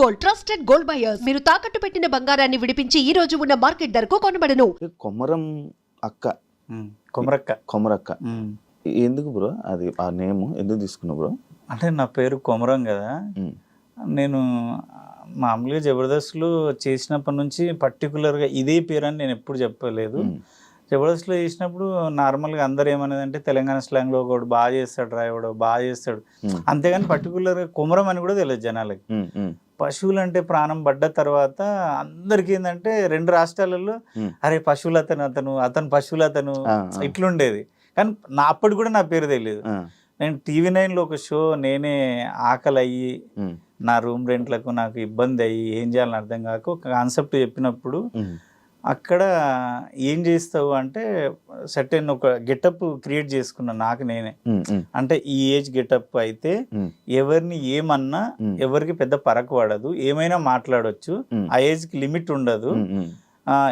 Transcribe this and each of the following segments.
Gold trusted gold buyers మీరు తాకట్టు పెట్టిన బంగారాన్ని విడిపించి ఈ రోజు ఉన్న మార్కెట్ ధరకు కొనబడను. కొమరం అక్క. కుమరక్క. కొమరక్క. ఎందుకు బ్రో? అది ఆ నేమ్ ఎందుకు తీసుకున్నావు బ్రో? అంటే నా పేరు కొమరం కదా. నేను మామూలుగా జబర్దస్త్లో చేసినప్పటి నుంచి పర్టికులర్గా ఇదే పేరు అని నేను ఎప్పుడు చెప్పలేదు. జబర్దస్త్లో చేసినప్పుడు నార్మల్గా అందరు ఏమనేది అంటే తెలంగాణ స్లాంగ్లో ఒకడు బాగా చేస్తాడు రా ఎవడో బాగా చేస్తాడు. అంతేగాని పర్టికులర్గా కుమరం అని కూడా తెలియదు జనాలకి. ఉమ్, ఉమ్, పశువులు అంటే ప్రాణం పడ్డ తర్వాత అందరికి ఏంటంటే రెండు రాష్ట్రాలలో. అరే పశువులు అతను అతను అతను పశువులు అతను. ఇట్లుండేది. కానీ నా అప్పటి కూడా నా పేరు తెలియదు. నేను టీవీ నైన్లో ఒక షో నేనే ఆకలి అయ్యి నా రూమ్ రెంట్లకు నాకు ఇబ్బంది అయ్యి ఏం చేయాలని అర్థం కాక ఒక కాన్సెప్ట్ చెప్పినప్పుడు అక్కడ ఏం చేస్తావు అంటే సర్టెన్ ఒక గెటప్ క్రియేట్ చేసుకున్నాను నాకు నేనే. అంటే ఈ ఏజ్ గెటప్ అయితే ఎవరిని ఏమన్నా. ఎవరికి పెద్ద పరకు పడదు ఏమైనా మాట్లాడొచ్చు. ఆ ఏజ్కి లిమిట్ ఉండదు.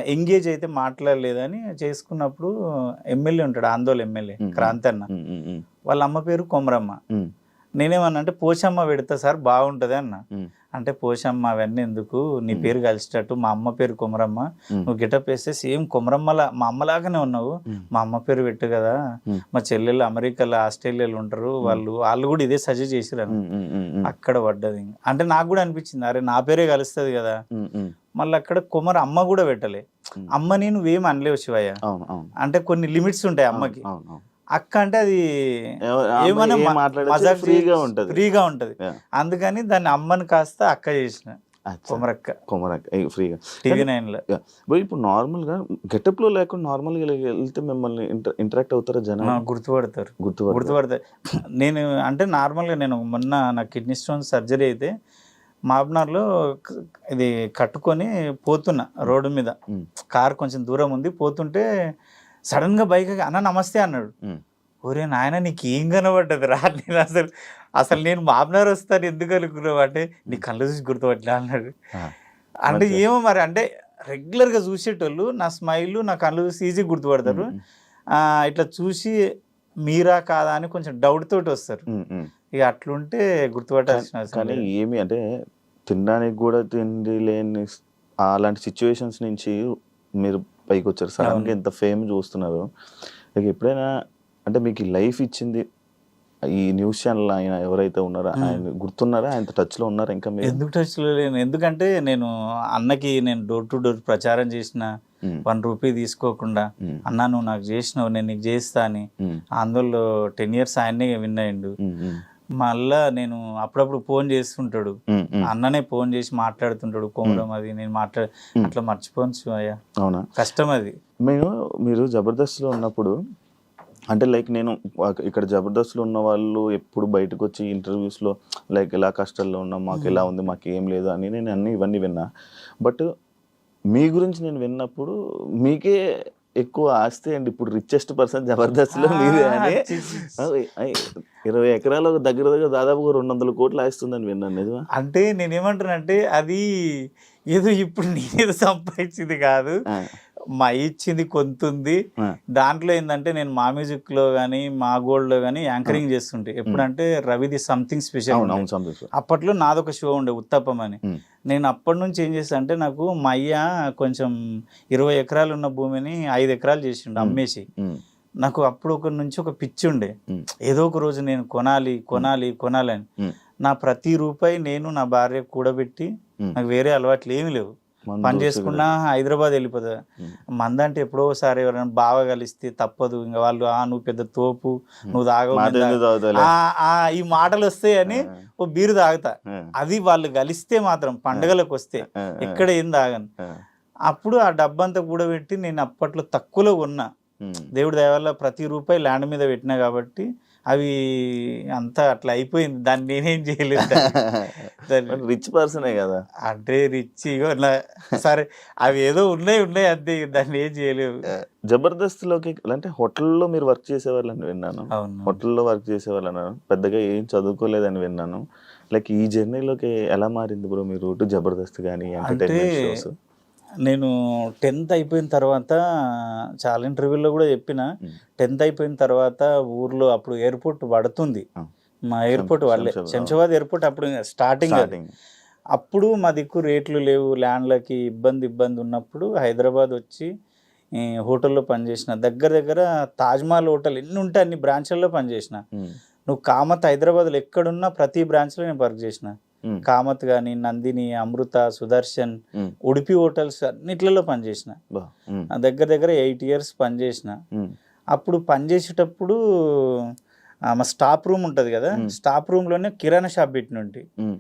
ఎంగేజ్ అయితే మాట్లాడలేదని చేసుకున్నప్పుడు ఎమ్మెల్యే ఉంటాడు ఆందోళన ఎమ్మెల్యే ఉమ్. క్రాంతి అన్న ఉమ్, ఉమ్, ఉమ్, వాళ్ళ అమ్మ పేరు కొమరమ్మ. నేనేమన్నా అంటే పోషమ్మ పెడతా సార్ బాగుంటుంది అన్న. అంటే పోషమ్మ అవన్నీ ఎందుకు? నీ. పేరు కలిసేటట్టు మా అమ్మ పేరు కొమరమ్మ. నువ్వు గెటప్ వేస్తే సేమ్ కొమరమ్మలా మా అమ్మలాగానే ఉన్నావు. మా అమ్మ పేరు పెట్టు కదా. మా చెల్లెళ్ళు అమెరికాలో ఆస్ట్రేలియాలో ఉంటారు. వాళ్ళు వాళ్ళు కూడా ఇదే సజెస్ట్ చేసిరు ఉమ్, ఉమ్, ఉమ్, ఉమ్, అక్కడ పడ్డది. అంటే నాకు కూడా అనిపించింది అరే నా పేరే కలుస్తుంది కదా. మళ్ళీ అక్కడ కుమార్ అమ్మ కూడా పెట్టలే. ఉమ్. అమ్మని నువ్వేం అనలేవు శివయ్య. అంటే కొన్ని లిమిట్స్ ఉంటాయి అమ్మకి. అక్క అంటే అది ఎవ- ఆ అమ్మాయి ఏమన్నా ఏం మ- మాట్లాడొచ్చు, మజాక్ ఫ్రీగా ఉంటది. ఫ్రీగా ఉంటది. అందుకని దాన్ని అమ్మని కాస్త అక్క చేసిన. కుమరక్క. కొమరక్క ఫ్రీగా. టీవీ నైన్లో బో ఇప్పుడు నార్మల్గా గెటప్లో లేకుండా నార్మల్గా వెళ్తే మిమ్మల్ని ఇంటరాక్ట్ అవుతారా ఆ, జనాలు గుర్తుపడతారు? గుర్తుపడతారు. గుర్తుపడతాయి నేను అంటే నార్మల్గా నేను మొన్న నా కిడ్నీ స్టోన్ సర్జరీ అయితే మాబ్నార్లో ఇది కట్టుకొని పోతున్నా రోడ్డు మీద. కార్ కొంచెం దూరం ఉంది. పోతుంటే సడన్గా బైక్ అన్న నమస్తే అన్నాడు. ఒరే నాయన నీకు ఏం కనబడ్డది రా నేను అసలు అసలు నేను మాబ్నార్ వస్తాను ఎందుకు అనుకున్నావు? అంటే నీ కళ్ళు చూసి గుర్తుపట్లా అన్నాడు. అంటే. ఏమో మరి అంటే రెగ్యులర్గా చూసేటోళ్ళు నా స్మైల్ నా కళ్ళు చూసి ఈజీ గుర్తుపడతారు. ఇట్లా చూసి మీరా కాదా అని కొంచెం డౌట్ తోటి వస్తారు. ఇక అట్లుంటే గుర్తుపట్టాల్సిన కానీ. ఏమి అంటే తినడానికి కూడా తిండి లేని అలాంటి సిచ్యువేషన్స్ నుంచి మీరు పైకి వచ్చారు సడన్గా అవును. ఇంత ఫేమ్ చూస్తున్నారు ఇక ఎప్పుడైనా అంటే మీకు లైఫ్ ఇచ్చింది ఈ న్యూస్ ఛానల్ ఆయన ఎవరైతే ఉన్నారో. ఆయన గుర్తున్నారా ఆయన టచ్లో ఉన్నారా ఇంకా మీరు ఎందుకు టచ్లో లేను ఎందుకంటే నేను అన్నకి నేను డోర్ టు డోర్ ప్రచారం చేసిన. వన్ రూపీ తీసుకోకుండా. అన్న నువ్వు నాకు చేసినావు నేను నీకు చేస్తా అని. అందులో టెన్ ఇయర్స్ ఆయన్నే విన్ అయ్యిండు. మళ్ళా నేను అప్పుడప్పుడు ఫోన్ చేస్తుంటాడు. అన్ననే ఫోన్ చేసి మాట్లాడుతుంటాడు కోమరం అది నేను మాట్లాడ. అట్లా మర్చిపోను శివయ్య అవునా? కష్టం అది. మేము మీరు జబర్దస్త్లో ఉన్నప్పుడు అంటే లైక్ నేను ఇక్కడ జబర్దస్త్లో ఉన్న వాళ్ళు ఎప్పుడు బయటకు వచ్చి ఇంటర్వ్యూస్లో లైక్ ఎలా కష్టాల్లో ఉన్నాం మాకు ఎలా ఉంది మాకు ఏం లేదు అని నేను అన్ని ఇవన్నీ విన్నా. బట్ మీ గురించి నేను విన్నప్పుడు మీకే ఎక్కువ ఆస్తి అండి. ఇప్పుడు రిచెస్ట్ పర్సన్ జబర్దస్త్లో మీదే అని. ఇరవై ఎకరాల దగ్గర దగ్గర దాదాపు రెండు వందల కోట్లు ఆస్తుందని విన్నాను నిజమా? అంటే నేనేమంటానంటే అది ఏదో ఇప్పుడు నేనేదో సంపాదించింది కాదు. మా ఇచ్చింది కొంతుంది. దాంట్లో ఏంటంటే నేను మా మ్యూజిక్లో కానీ మా గోల్డ్లో కానీ యాంకరింగ్ చేస్తుంటే ఎప్పుడంటే రవిది సంథింగ్ స్పెషల్ అప్పట్లో నాదొక షో ఉండే ఉత్తప్పం అని. నేను అప్పటి నుంచి ఏం చేస్తా అంటే నాకు మా అయ్య కొంచెం ఇరవై ఎకరాలు ఉన్న భూమిని ఐదు ఎకరాలు చేసిండు అమ్మేసి. నాకు అప్పుడు ఒక నుంచి ఒక పిచ్చి ఉండే. ఏదో ఒక రోజు నేను కొనాలి కొనాలి కొనాలి అని ఉమ్, నా ప్రతి రూపాయి నేను నా భార్య కూడబెట్టి. నాకు వేరే అలవాట్లు ఏమీ లేవు. పని చేసుకున్నా హైదరాబాద్ వెళ్ళిపోతా. ఉమ్. మందంటే ఎప్పుడో ఒకసారి ఎవరైనా బావ కలిస్తే తప్పదు. ఇంకా వాళ్ళు ఆ నువ్వు పెద్ద తోపు నువ్వు తాగవు మాట నేను ఎందుకు తాగ-" తాగుతావులే? ఆ, ఆ, ఈ మాటలు వస్తాయని ఆ, ఓ బీరు తాగుతా. అది వాళ్ళు కలిస్తే మాత్రం పండగలకు వస్తే ఎక్కడ ఏం తాగను. అప్పుడు ఆ డబ్బంతా కూడబెట్టి నేను అప్పట్లో తక్కువలో ఉమ్. దేవుడి దయ వల్ల ప్రతి రూపాయి ల్యాండ్ మీద పెట్టినా కాబట్టి అవి అంతా అట్లా అయిపోయింది. దాన్ని నేనేం చేయలేదు రిచ్ పర్సనే కదా? అంటే రిచ్ సరే అవి ఏదో ఉన్నాయి ఉన్నాయి అంతే దాన్ని ఏం చేయలేవు. జబర్దస్త్లోకి అంటే హోటల్లో మీరు వర్క్ చేసేవాళ్ళని విన్నాను. హోటల్లో వర్క్ చేసేవాళ్ళని పెద్దగా ఏం చదువుకోలేదని విన్నాను. లైక్ ఈ జర్నీలోకి ఎలా మారింది బ్రో మీ రూట్? జబర్దస్త్ కానీ అంటే నేను టెన్త్ అయిపోయిన తర్వాత చాలా ఇంటర్వ్యూలో కూడా చెప్పిన. టెన్త్ అయిపోయిన తర్వాత ఊర్లో అప్పుడు ఎయిర్పోర్ట్ పడుతుంది. మా ఎయిర్పోర్ట్ వాళ్ళే శంషాబాద్. ఎయిర్పోర్ట్ అప్పుడు స్టార్టింగ్ అప్పుడు మా దిక్కు రేట్లు లేవు ల్యాండ్లకి ఇబ్బంది ఇబ్బంది ఉన్నప్పుడు హైదరాబాద్ వచ్చి హోటల్లో పనిచేసిన. దగ్గర దగ్గర తాజ్మహల్ హోటల్ ఎన్ని ఉంటే అన్ని బ్రాంచ్లలో పనిచేసిన. నువ్వు కామత్ హైదరాబాద్లో ఎక్కడున్నా ప్రతి బ్రాంచ్లో నేను వర్క్ చేసిన. కామత్ కానీ నందిని అమృత సుదర్శన్ ఉడిపి హోటల్స్ అన్నిట్లలో పనిచేసిన. దగ్గర దగ్గర ఎయిట్ ఇయర్స్ పనిచేసిన. అప్పుడు పనిచేసేటప్పుడు ఆ, మా స్టాప్ రూమ్ ఉంటుంది కదా. స్టాప్ రూమ్లోనే కిరాణా షాప్ పెట్టినంటి ఉమ్,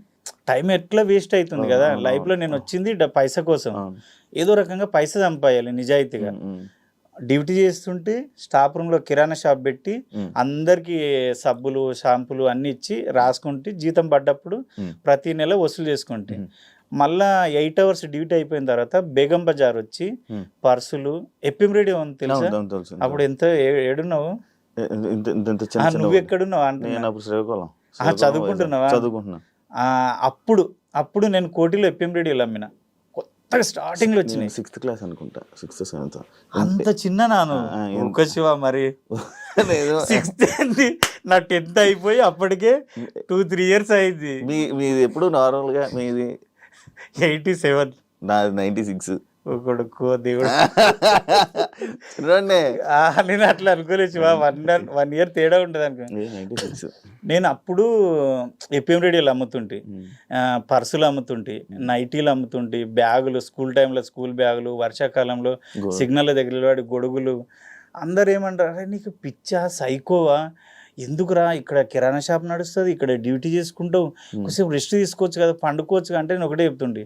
టైం ఎట్లా వేస్ట్ అవుతుంది కదా అవును, లైఫ్లో నేను. వచ్చింది పైస కోసం. ఏదో రకంగా పైస సంపాయాలి నిజాయితీగా. డ్యూటీ చేస్తుంటే స్టాప్ రూమ్లో కిరాణా షాప్ పెట్టి అందరికీ సబ్బులు షాంపులు అన్ని ఇచ్చి రాసుకుంటే జీతం పడ్డప్పుడు. ప్రతి నెల వసూలు చేసుకుంటే. మళ్ళా ఎయిట్ అవర్స్ డ్యూటీ అయిపోయిన తర్వాత బేగం బజార్ వచ్చి. పర్సులు ఎప్పిం రేడియో ఉంది తెలుసా? అప్పుడు ఎంత ఏడున్నావు? నువ్వు ఎక్కడున్నావు? శ్రీకాకుళం. చదువుకుంటున్నావా? చదువుకుంటున్నా. అప్పుడు అప్పుడు నేను కోటిలో ఎప్పిం రేడియోలు అమ్మిన. కొత్తగా స్టార్టింగ్లో వచ్చినాయి. సిక్స్త్ క్లాస్ అనుకుంటా. సిక్స్త్ సెవెంత్ అంత చిన్న నాను. ఒక శివ మరి. సిక్స్త్ నా టెన్త్ అయిపోయి అప్పటికే టూ త్రీ ఇయర్స్ అయింది. మీ మీది ఎప్పుడు నార్మల్గా మీది? ఎయిటీ సెవెన్ నాది నైన్టీ సిక్స్ కొడుకు దేవుడు. నేను అట్లా అనుకోలేదు శివ. వన్ వన్ ఇయర్ తేడా ఉంటుంది అనుకో. నేను అప్పుడు ఎపిఎం రేడియోలు అమ్ముతుంటే. పర్సులు అమ్ముతుంటే నైటీలు అమ్ముతుంటే బ్యాగులు స్కూల్ టైంలో స్కూల్ బ్యాగులు వర్షాకాలంలో సిగ్నల్ దగ్గర వాడి గొడుగులు. అందరు ఏమంటారు అరే నీకు పిచ్చా సైకోవా? ఎందుకురా ఇక్కడ కిరాణా షాప్ నడుస్తుంది ఇక్కడ డ్యూటీ చేసుకుంటావు? కొంచెం రెస్ట్ తీసుకోవచ్చు కదా పండుకోవచ్చు అంటే నేను ఒకటే చెప్తుండే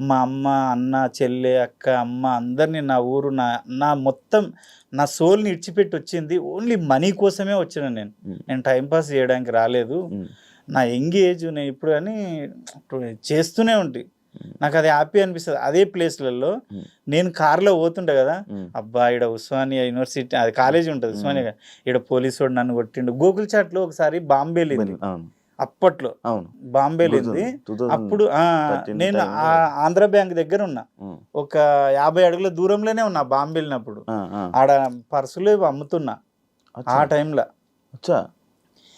మా అమ్మ అన్న చెల్లె అక్క అమ్మ అందరినీ నా ఊరు నా నా మొత్తం నా సోల్ని ఇడిచిపెట్టి వచ్చింది. ఓన్లీ మనీ కోసమే వచ్చిన నేను. నేను టైంపాస్ చేయడానికి రాలేదు. నా యంగ్ ఏజ్ నేను ఇప్పుడు కానీ ఇప్పుడు చేస్తూనే ఉంటాయి నాకు అది హ్యాపీ అనిపిస్తుంది. అదే ప్లేస్లలో. నేను కార్లో పోతుండే కదా. అబ్బా ఇక్కడ ఉస్మానియా యూనివర్సిటీ అది కాలేజీ ఉంటుంది. ఉస్మానియా. ఇక్కడ పోలీసు వాడు నన్ను కొట్టిండు. గోకుల్ చాట్లో ఒకసారి బాంబే అవును. అప్పట్లో అవును. బాంబే వెళ్ళింది అప్పుడు ఆ, 13 నేను ఆంధ్ర బ్యాంక్ దగ్గర ఉన్నా. ఒక యాభై అడుగుల దూరంలోనే ఉన్నా బాంబే వెళ్ళినప్పుడు. ఆడ పర్సులు అమ్ముతున్నా. ఆ టైంలో. అచ్చా.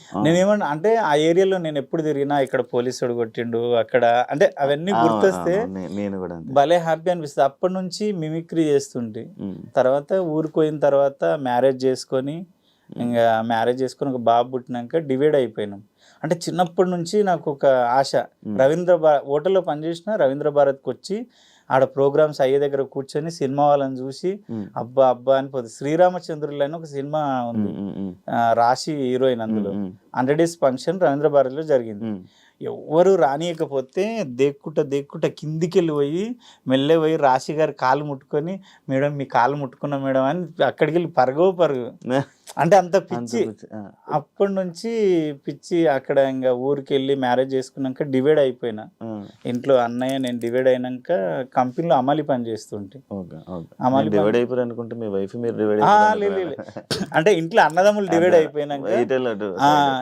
ఆ. నేనేమన్నా అంటే ఆ ఏరియాలో నేను ఎప్పుడు తిరిగినా ఇక్కడ పోలీసుడు కొట్టిండు అక్కడ అంటే అవన్నీ గుర్తొస్తే నేను కూడా భలే హ్యాపీ అనిపిస్తుంది. అప్పటి నుంచి మిమిక్రీ చేస్తుంటే. తర్వాత ఊరికి పోయిన తర్వాత మ్యారేజ్ చేసుకొని ఇంకా మ్యారేజ్ చేసుకొని ఒక బాబు పుట్టినాక డివైడ్ అయిపోయినాం. అంటే చిన్నప్పటి నుంచి నాకు ఒక ఆశ. రవీంద్ర భా హోటల్లో పనిచేసిన రవీంద్ర భారత్కి వచ్చి ఆడ ప్రోగ్రామ్స్ అయ్యే దగ్గర కూర్చొని సినిమా వాళ్ళని చూసి అబ్బా అబ్బా అని పోతుంది శ్రీరామచంద్రులు అని ఒక సినిమా ఉంది. రాశి హీరోయిన్ అందులో. హండ్రెడ్ డేస్ ఫంక్షన్ రవీంద్ర భారతిలో జరిగింది. ఉమ్, ఎవ్వరు రానియకపోతే దేక్కుంట దేక్కుంట కిందికి వెళ్ళి పోయి మెల్లె పోయి రాశి గారి కాలు ముట్టుకొని మేడం మీ కాలు ముట్టుకున్నా మేడం అని అక్కడికి వెళ్ళి పరుగో. పరుగు అంటే అంత పిచ్చి అప్పటి నుంచి పిచ్చి అక్కడ ఇంకా ఊరికి వెళ్ళి మ్యారేజ్ చేసుకున్నాక డివైడ్ అయిపోయినా. ఇంట్లో అన్నయ్య నేను డివైడ్ అయినాక కంపెనీలో అమలు పని చేస్తుంటే. అమలు డివైడ్ అయిపోయారు అనుకుంటే మీ వైఫ్ మీరు డివైడ్. అంటే ఇంట్లో అన్నదమ్ములు డివైడ్ అయిపోయినాక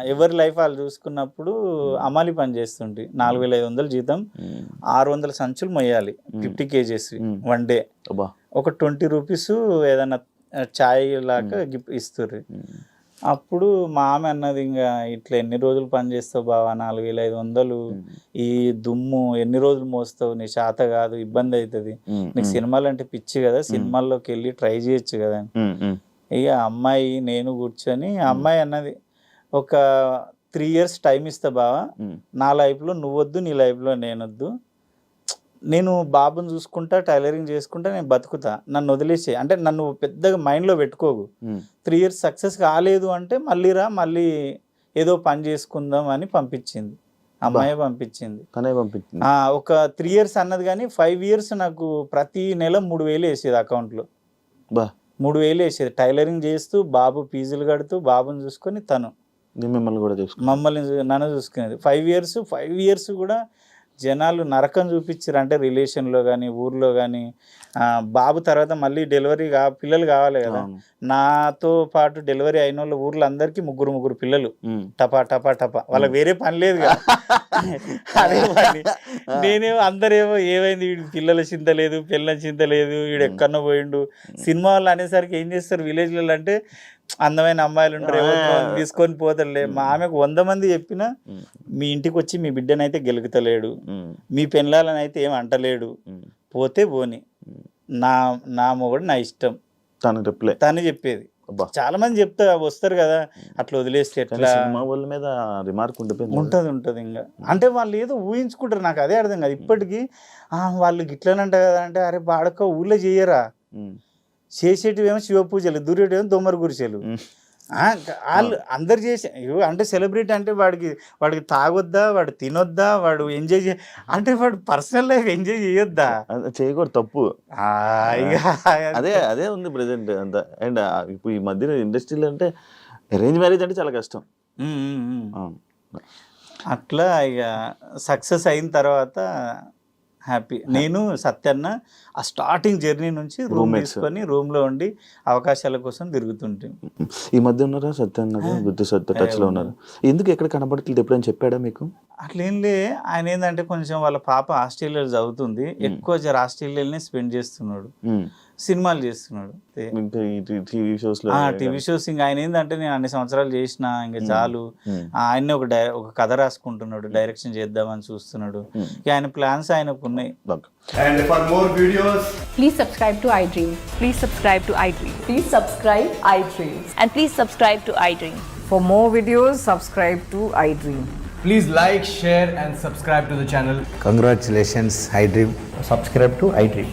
ఎవరి లైఫ్ వాళ్ళు చూసుకున్నప్పుడు అమాలి పని చేస్తుంటే. నాలుగు వేల ఐదు వందలు జీతం ఆరు వందల సంచులు మొయ్యాలి. Fifty kgs. One day. ఒక ట్వంటీ రూపీస్ ఏదైనా చాయ్ లాగా గిఫ్ట్ ఇస్తారు ఉమ్, అప్పుడు మా ఆమె అన్నది ఇంకా ఇట్లా ఎన్ని రోజులు పని చేస్తావు బావా? నాలుగు వేల ఐదు వందలు. ఈ దుమ్ము ఎన్ని రోజులు మోస్తావు? నీ శాత కాదు ఇబ్బంది అవుతుంది నీకు సినిమాలు అంటే పిచ్చి కదా సినిమాల్లోకి వెళ్ళి ట్రై చేయొచ్చు కదా. ఇక అమ్మాయి నేను కూర్చొని అమ్మాయి అన్నది ఒక త్రీ ఇయర్స్ టైం ఇస్తా బావా. నా లైఫ్లో నువ్వొద్దు నీ లైఫ్లో నేనొద్దు. నేను బాబుని చూసుకుంటా టైలరింగ్ చేసుకుంటా నేను బతుకుతా. నన్ను వదిలేసే అంటే నన్ను పెద్దగా మైండ్లో పెట్టుకోకు. త్రీ ఇయర్స్ సక్సెస్ కాలేదు అంటే మళ్ళీ రా మళ్ళీ ఏదో పని చేసుకుందాం అని పంపించింది. అమ్మాయి పంపించింది. తనే పంపించింది. ఒక త్రీ ఇయర్స్ అన్నది కానీ ఫైవ్ ఇయర్స్ నాకు ప్రతి నెల మూడు వేలు వేసేది అకౌంట్లో. బా. మూడు వేలు వేసేది. టైలరింగ్ చేస్తూ బాబు ఫీజులు కడుతూ బాబుని చూసుకొని తను. మిమ్మల్ని కూడా చూసుకున్నా మమ్మల్ని నన్ను చూసుకునేది. ఫైవ్ ఇయర్స్ ఫైవ్ ఇయర్స్ కూడా జనాలు నరకం చూపించారు అంటే రిలేషన్లో కానీ ఊర్లో కానీ బాబు తర్వాత మళ్ళీ డెలివరీ కా పిల్లలు కావాలి కదా. నాతో పాటు డెలివరీ అయిన వాళ్ళు ఊర్లో అందరికీ ముగ్గురు ముగ్గురు పిల్లలు. టపా టపా టపా. వాళ్ళకి వేరే పని లేదు కదా. అదే పని. నేనేమో అందరేమో ఏమైంది? వీడికి పిల్లల చింత లేదు పిల్లల చింత లేదు వీడు ఎక్కడో పోయిండు. సినిమా వాళ్ళు అనేసరికి ఏం చేస్తారు? విలేజ్లలో అంటే అందమైన అమ్మాయిలు ఉంటారు తీసుకొని పోతారులే. మా ఆమెకు వంద మంది చెప్పినా మీ ఇంటికి వచ్చి మీ బిడ్డనైతే గెలుకుతలేడు. ఉమ్, మీ పెళ్ళాలని అయితే ఏం అంటలేడు. పోతే పోని. నా నా మొగుడు నా ఇష్టం. తన రిప్లై తను చెప్పేది. చాలా మంది చెప్తా వస్తారు కదా అట్లా వదిలేస్తే ఎట్లా? వాళ్ళ మీద రిమార్క్ ఉండిపోయింది ఉంటది ఉంటది ఇంకా. అంటే వాళ్ళు ఏదో ఊహించుకుంటారు నాకు అదే అర్థం కాదు. ఇప్పటికీ వాళ్ళు గిట్లనంట కదా అంటే అరే బాడక ఊళ్ళో చెయ్యరా ఉమ్, చేసేటివేమో శివ పూజలు దూరేటివేమో దొమ్మరి గురిసెలు వాళ్ళు అందరు చేసే అంటే సెలబ్రిటీ అంటే వాడికి వాడికి తాగొద్దా వాడు తినొద్దా వాడు ఎంజాయ్ చే అంటే వాడు పర్సనల్ లైఫ్ ఎంజాయ్ చేయొద్దా? చేయకూడదు తప్పు. అదే అదే ఉంది ప్రెసెంట్ అంత. అండ్ ఇప్పుడు ఈ మధ్య ఇండస్ట్రీలో అంటే అరేంజ్ మ్యారేజ్ అంటే చాలా కష్టం. అట్లా ఇక సక్సెస్ అయిన తర్వాత హ్యాపీ. నేను సత్యన్న ఆ స్టార్టింగ్ జర్నీ నుంచి రూమ్. తీసుకొని room లో ఉండి అవకాశాల కోసం తిరుగుతుంటే. ఈ మధ్య ఉన్నారా సత్యాన్న? బుద్ధి సత్య టచ్లో ఉన్నారు? ఎందుకు ఎక్కడ కనపడట్లేదు ఎప్పుడైనా చెప్పాడా మీకు? అట్లేంలే ఆయన ఏంటంటే కొంచెం వాళ్ళ పాప ఆస్ట్రేలియాలో చదువుతుంది. ఎక్కువ ఆస్ట్రేలియాలోనే స్పెండ్ చేస్తున్నాడు. సినిమాలు చేస్తున్నాడు. టీవీ షోస్ ఇంకా ఆయన ఏంటంటే నేను అన్ని సంవత్సరాలు చేసిన ఇంకా చాలు. ఆయన ఒక డై ఒక కథ రాసుకుంటున్నాడు డైరెక్షన్ చేద్దామని చూస్తున్నాడు. ఇంకా ఆయన ప్లాన్స్ ఆయనకు ఉన్నాయి. Please like, share and subscribe to the channel. Congratulations, iDream. Subscribe to iDream.